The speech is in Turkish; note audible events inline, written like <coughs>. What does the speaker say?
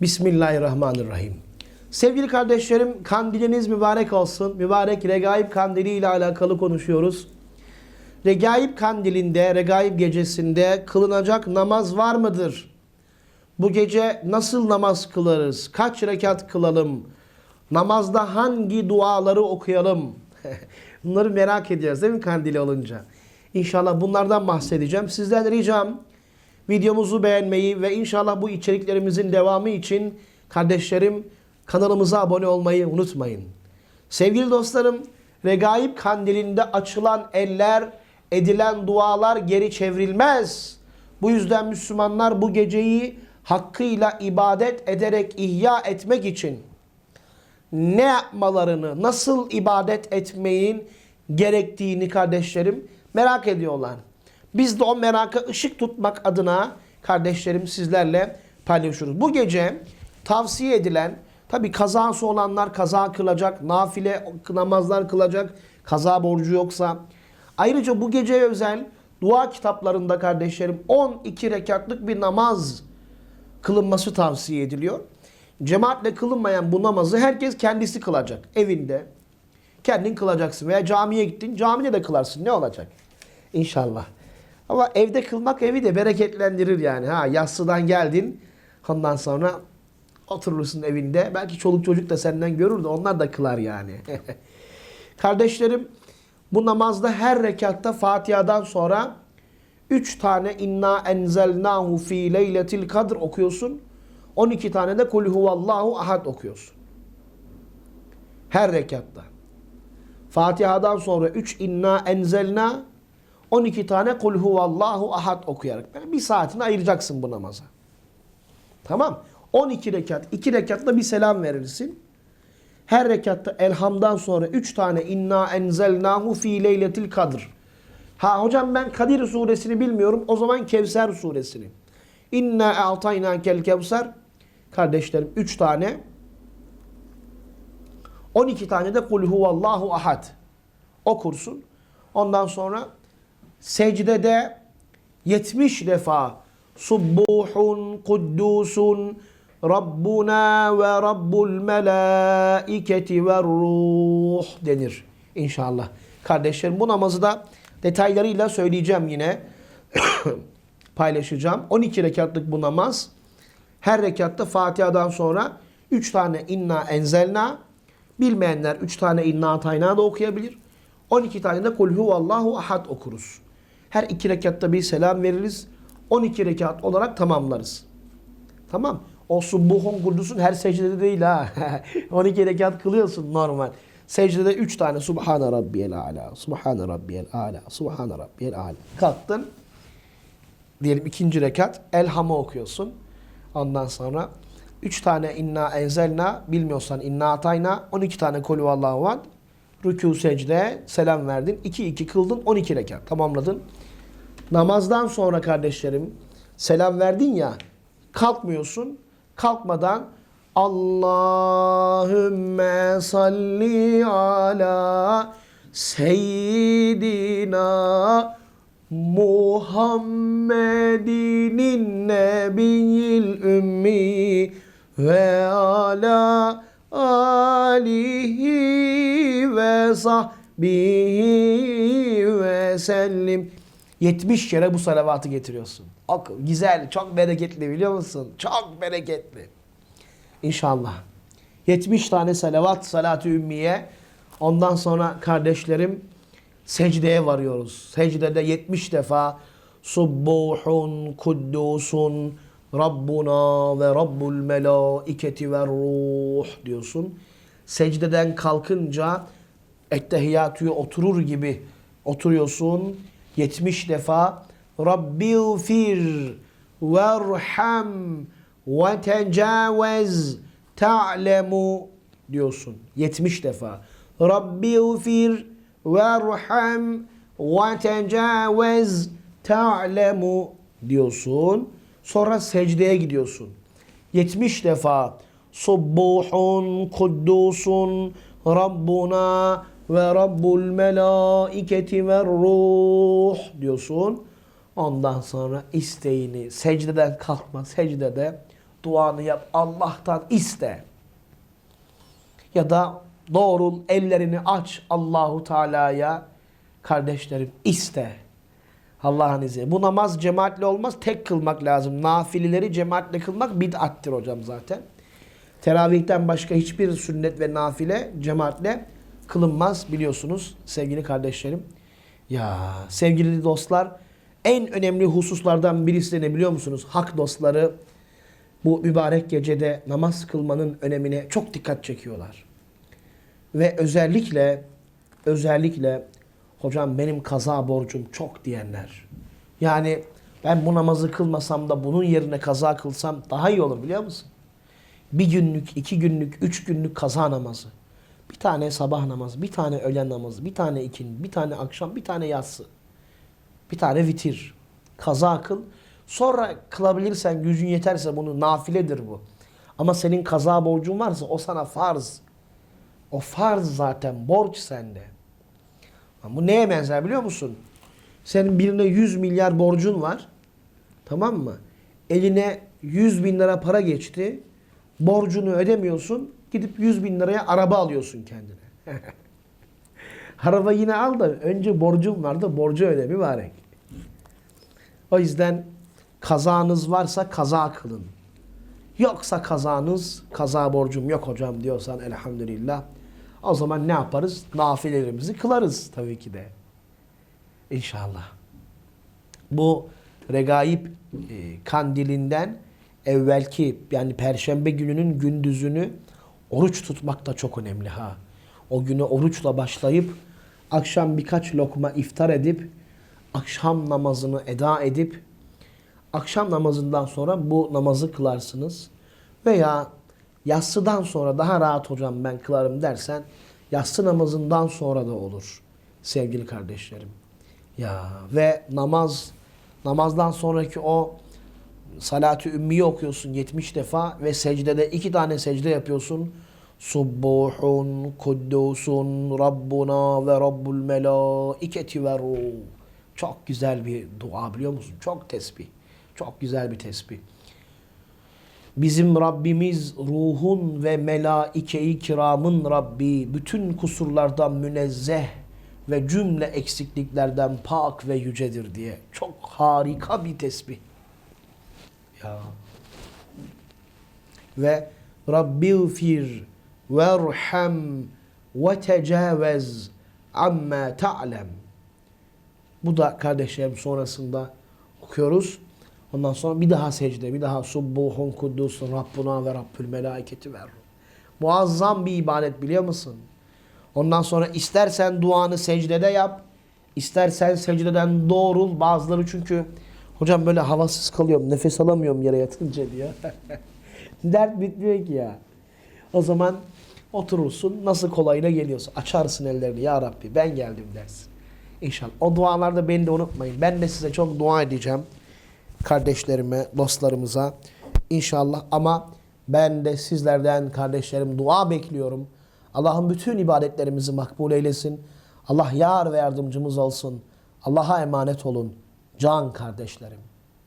Bismillahirrahmanirrahim. Sevgili kardeşlerim, kandiliniz mübarek olsun. Mübarek Regaib kandili ile alakalı konuşuyoruz. Regaib kandilinde, Regaib gecesinde kılınacak namaz var mıdır? Bu gece nasıl namaz kılarız? Kaç rekat kılalım? Namazda hangi duaları okuyalım? <laughs> Bunları merak ediyoruz değil mi kandili olunca? İnşallah bunlardan bahsedeceğim. Sizden ricam videomuzu beğenmeyi ve inşallah bu içeriklerimizin devamı için kardeşlerim kanalımıza abone olmayı unutmayın. Sevgili dostlarım, Regaib kandilinde açılan eller, edilen dualar geri çevrilmez. Bu yüzden Müslümanlar bu geceyi hakkıyla ibadet ederek ihya etmek için ne yapmalarını, nasıl ibadet etmeyin gerektiğini kardeşlerim merak ediyorlar. Biz de o meraka ışık tutmak adına kardeşlerim sizlerle paylaşıyoruz. Bu gece tavsiye edilen tabi kazası olanlar kaza kılacak, nafile namazlar kılacak, kaza borcu yoksa. Ayrıca bu geceye özel dua kitaplarında kardeşlerim 12 rekatlık bir namaz kılınması tavsiye ediliyor. Cemaatle kılınmayan bu namazı herkes kendisi kılacak evinde. Kendin kılacaksın veya camiye gittin camide de kılarsın ne olacak? İnşallah. Ama evde kılmak evi de bereketlendirir yani. Ha yassıdan geldin ondan sonra oturursun evinde. Belki çoluk çocuk da senden görür de onlar da kılar yani. <laughs> Kardeşlerim bu namazda her rekatta Fatiha'dan sonra 3 tane inna enzelnahu fi leyletil kadr okuyorsun. 12 tane de kul huvallahu ahad okuyorsun. Her rekatta. Fatiha'dan sonra 3 inna enzelna 12 tane kul huvallahu ahad okuyarak. Yani bir saatini ayıracaksın bu namaza. Tamam. 12 rekat. 2 rekatta bir selam verirsin. Her rekatta elhamdan sonra 3 tane inna enzelnahu fi leyletil kadr. Ha hocam ben Kadir suresini bilmiyorum. O zaman Kevser suresini. İnna a'tayna kel kevser. Kardeşlerim 3 tane 12 tane de kul huvallahu ahad okursun. Ondan sonra secdede 70 defa Subbuhun kuddusun Rabbuna ve Rabbul melaiketi ve ruh denir inşallah. Kardeşlerim bu namazı da detaylarıyla söyleyeceğim yine. <coughs> Paylaşacağım. 12 rekatlık bu namaz. Her rekatta Fatiha'dan sonra 3 tane inna enzelna. Bilmeyenler 3 tane inna atayna da okuyabilir. 12 tane de kul huvallahu ahad okuruz. Her iki rekatta bir selam veririz. 12 rekat olarak tamamlarız. Tamam. O subbuhun kurdusun her secdede değil ha. <laughs> 12 rekat kılıyorsun normal. Secdede 3 tane Subhane Rabbiyel Ala, Subhane Rabbiyel Ala, Subhane Rabbiyel Ala. Kalktın. Diyelim ikinci rekat Elham'ı okuyorsun. Ondan sonra 3 tane inna enzelna, bilmiyorsan inna atayna, 12 tane kolu vallahu var. Rükû secde, selam verdin. 2-2 kıldın, 12 rekat tamamladın. Namazdan sonra kardeşlerim selam verdin ya kalkmıyorsun. Kalkmadan Allahümme salli ala seyyidina Muhammedinin nebiyil ümmi ve ala alihi ve sahbihi ve sellim 70 kere bu salavatı getiriyorsun. Ok, güzel, çok bereketli biliyor musun? Çok bereketli. İnşallah. 70 tane salavat, salat-ı ümmiye. Ondan sonra kardeşlerim secdeye varıyoruz. Secdede 70 defa Subbuhun, Kuddusun, Rabbuna ve Rabbul melaiketi ve ruh diyorsun. Secdeden kalkınca ettehiyyatüye oturur gibi oturuyorsun. 70 defa Rabbi fir verham ve tecavez ta'lemu diyorsun. 70 defa. Rabbi fir verham ve tecavez ta'lemu diyorsun. Sonra secdeye gidiyorsun. 70 defa Subbuhun kuddusun Rabbuna ve Rabbul melaiketi ve ruh diyorsun. Ondan sonra isteğini secdeden kalkma, secdede duanı yap. Allah'tan iste. Ya da doğrul ellerini aç Allahu Teala'ya. Kardeşlerim iste. Allah'ın izniyle. Bu namaz cemaatle olmaz. Tek kılmak lazım. Nafileleri cemaatle kılmak bid'attir hocam zaten. Teravihten başka hiçbir sünnet ve nafile cemaatle kılınmaz biliyorsunuz sevgili kardeşlerim. Ya sevgili dostlar en önemli hususlardan birisi de ne biliyor musunuz? Hak dostları bu mübarek gecede namaz kılmanın önemine çok dikkat çekiyorlar. Ve özellikle özellikle hocam benim kaza borcum çok diyenler. Yani ben bu namazı kılmasam da bunun yerine kaza kılsam daha iyi olur biliyor musun? Bir günlük, iki günlük, üç günlük kaza namazı. Bir tane sabah namazı, bir tane öğlen namazı, bir tane ikin, bir tane akşam, bir tane yatsı. Bir tane vitir. Kaza kıl. Sonra kılabilirsen, gücün yeterse bunu nafiledir bu. Ama senin kaza borcun varsa o sana farz. O farz zaten, borç sende. Bu neye benzer biliyor musun? Senin birine 100 milyar borcun var. Tamam mı? Eline 100 bin lira para geçti. Borcunu ödemiyorsun. Gidip 100 bin liraya araba alıyorsun kendine. <laughs> araba yine al da önce borcun vardı. Borcu öde mübarek. O yüzden kazanız varsa kaza kılın. Yoksa kazanız, kaza borcum yok hocam diyorsan elhamdülillah. O zaman ne yaparız? Nafilelerimizi kılarız tabii ki de. İnşallah. Bu regaib e, kandilinden evvelki yani perşembe gününün gündüzünü oruç tutmak da çok önemli ha. O günü oruçla başlayıp akşam birkaç lokma iftar edip akşam namazını eda edip akşam namazından sonra bu namazı kılarsınız. Veya yatsıdan sonra daha rahat hocam ben kılarım dersen yatsı namazından sonra da olur sevgili kardeşlerim. Ya ve namaz namazdan sonraki o salatü ümmiyi okuyorsun 70 defa ve secdede iki tane secde yapıyorsun. Subbuhun kuddusun Rabbuna ve Rabbul melaiketi ve ruh. Çok güzel bir dua biliyor musun? Çok tesbih. Çok güzel bir tesbih. Bizim Rabbimiz ruhun ve melaike-i kiramın Rabbi bütün kusurlardan münezzeh ve cümle eksikliklerden pak ve yücedir diye. Çok harika bir tesbih. Ya. Ve Rabbi fir verham ve tecavüz amma ta'lem. Bu da kardeşlerim sonrasında okuyoruz. Ondan sonra bir daha secde, bir daha subbuhun kuddusun Rabbuna ve Rabbül melaiketi ver. Muazzam bir ibadet biliyor musun? Ondan sonra istersen duanı secdede yap, istersen secdeden doğrul. Bazıları çünkü hocam böyle havasız kalıyorum, nefes alamıyorum yere yatınca diyor. <laughs> Dert bitmiyor ki ya. O zaman oturursun, nasıl kolayına geliyorsun. Açarsın ellerini, ya Rabbi ben geldim dersin. İnşallah. O dualarda beni de unutmayın. Ben de size çok dua edeceğim. Kardeşlerime, dostlarımıza. İnşallah ama ben de sizlerden kardeşlerim dua bekliyorum. Allah'ın bütün ibadetlerimizi makbul eylesin. Allah yar ve yardımcımız olsun. Allah'a emanet olun. Can kardeşlerim.